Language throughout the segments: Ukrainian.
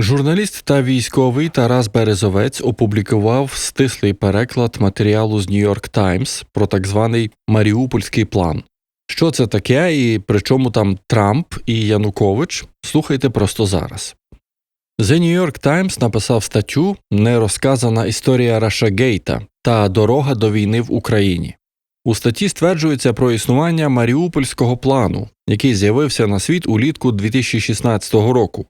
Журналіст та військовий Тарас Березовець опублікував стислий переклад матеріалу з York Times про так званий Маріупольський план. Що це таке і при чому там Трамп і Янукович? Слухайте просто зараз. The New York Times написав статтю Нерозказана історія Рашагейта та Дорога до війни в Україні. У статті стверджується про існування Маріупольського плану, який з'явився на світ улітку 2016 року.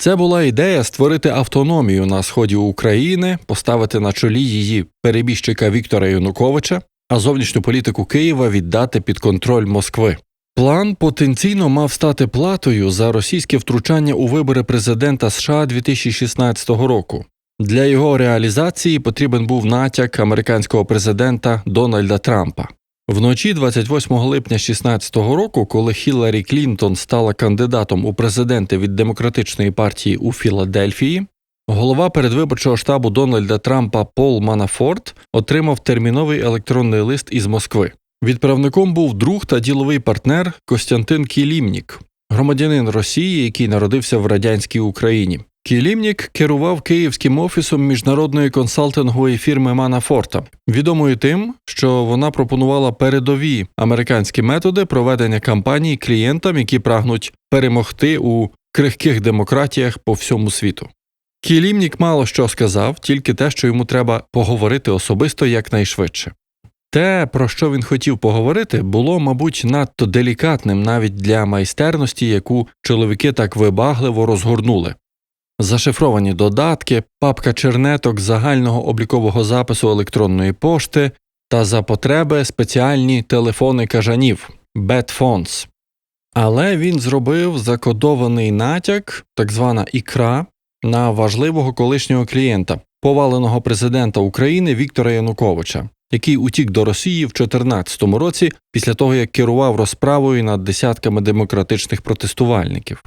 Це була ідея створити автономію на сході України, поставити на чолі її перебіжчика Віктора Януковича, а зовнішню політику Києва віддати під контроль Москви. План потенційно мав стати платою за російське втручання у вибори президента США 2016 року. Для його реалізації потрібен був натяк американського президента Дональда Трампа. Вночі 28 липня 2016 року, коли Хіларі Клінтон стала кандидатом у президенти від демократичної партії у Філадельфії, голова передвиборчого штабу Дональда Трампа Пол Манафорт отримав терміновий електронний лист із Москви. Відправником був друг та діловий партнер Костянтин Кілімнік, громадянин Росії, який народився в радянській Україні. Кілімнік керував київським офісом міжнародної консалтингової фірми Манафорта, відомою тим, що вона пропонувала передові американські методи проведення кампаній клієнтам, які прагнуть перемогти у крихких демократіях по всьому світу. Кілімнік мало що сказав, тільки те, що йому треба поговорити особисто якнайшвидше. Те, про що він хотів поговорити, було, мабуть, надто делікатним навіть для майстерності, яку чоловіки так вибагливо розгорнули. Зашифровані додатки, папка чернеток загального облікового запису електронної пошти та за потреби спеціальні телефони кажанів Phones. Але він зробив закодований натяк, так звана ікра, на важливого колишнього клієнта, поваленого президента України Віктора Януковича, який утік до Росії в 2014 році після того, як керував розправою над десятками демократичних протестувальників.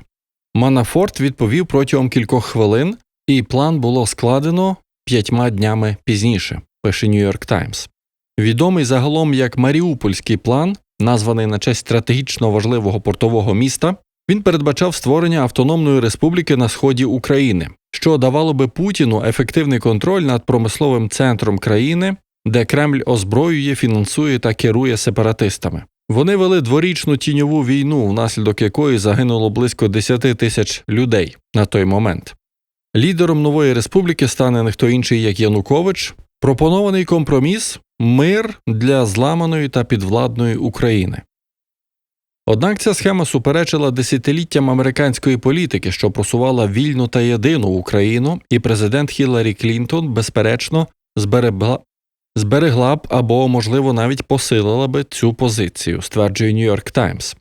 Манафорт відповів протягом кількох хвилин, і план було складено п'ятьма днями пізніше, пише York Times. Відомий загалом як Маріупольський план, названий на честь стратегічно важливого портового міста, він передбачав створення автономної республіки на сході України, що давало би Путіну ефективний контроль над промисловим центром країни, де Кремль озброює, фінансує та керує сепаратистами. Вони вели дворічну тіньову війну, внаслідок якої загинуло близько 10 тисяч людей на той момент. Лідером нової республіки стане не хто інший, як Янукович. Пропонований компроміс мир для зламаної та підвладної України. Однак ця схема суперечила десятиліттям американської політики, що просувала вільну та єдину Україну, і президент Хіларі Клінтон, безперечно, зберегла зберегла б або, можливо, навіть посилила би цю позицію, стверджує York Times.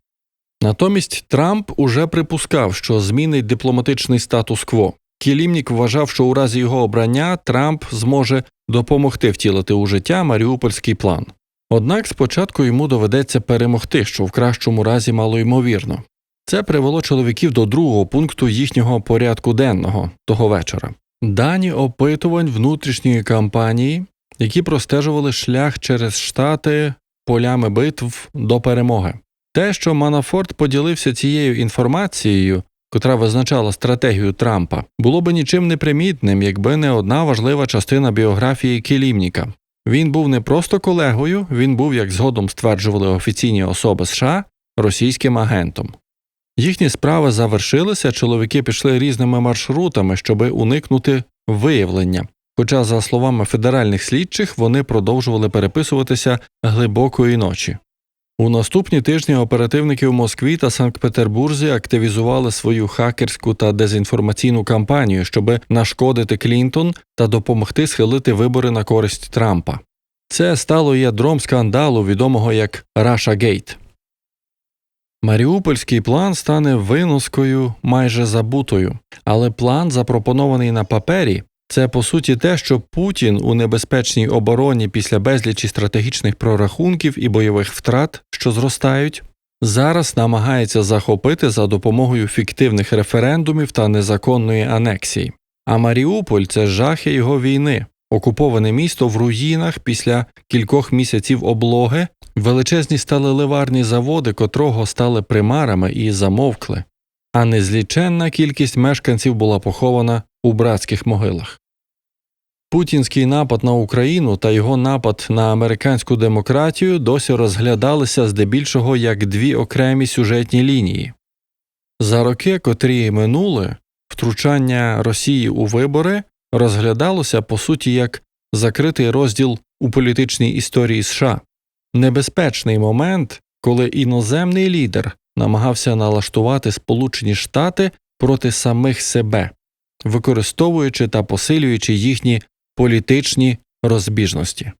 Натомість Трамп уже припускав, що змінить дипломатичний статус-кво. Кілімнік вважав, що у разі його обрання Трамп зможе допомогти втілити у життя Маріупольський план. Однак спочатку йому доведеться перемогти, що в кращому разі малоймовірно. Це привело чоловіків до другого пункту їхнього порядку денного того вечора. Дані опитувань внутрішньої кампанії які простежували шлях через штати полями битв до перемоги. Те, що Манафорт поділився цією інформацією, котра визначала стратегію Трампа, було би нічим не примітним, якби не одна важлива частина біографії Кілімніка. Він був не просто колегою, він був, як згодом стверджували офіційні особи США, російським агентом. Їхні справи завершилися, чоловіки пішли різними маршрутами, щоби уникнути виявлення, Хоча, за словами федеральних слідчих, вони продовжували переписуватися глибокої ночі. У наступні тижні оперативники в Москві та Санкт-Петербурзі активізували свою хакерську та дезінформаційну кампанію, щоб нашкодити Клінтон та допомогти схилити вибори на користь Трампа. Це стало ядром скандалу, відомого як Раша Гейт. Маріупольський план стане виноскою майже забутою, але план, запропонований на папері, це по суті те, що Путін у небезпечній обороні після безлічі стратегічних прорахунків і бойових втрат, що зростають, зараз намагається захопити за допомогою фіктивних референдумів та незаконної анексії. А Маріуполь це жахи його війни, окуповане місто в руїнах після кількох місяців облоги, величезні сталеливарні заводи, котрого стали примарами і замовкли. А незліченна кількість мешканців була похована у братських могилах. Путінський напад на Україну та його напад на американську демократію досі розглядалися здебільшого як дві окремі сюжетні лінії. За роки, котрі минули, втручання Росії у вибори розглядалося по суті як закритий розділ у політичній історії США, небезпечний момент, коли іноземний лідер намагався налаштувати Сполучені Штати проти самих себе, використовуючи та посилюючи їхні політичні розбіжності.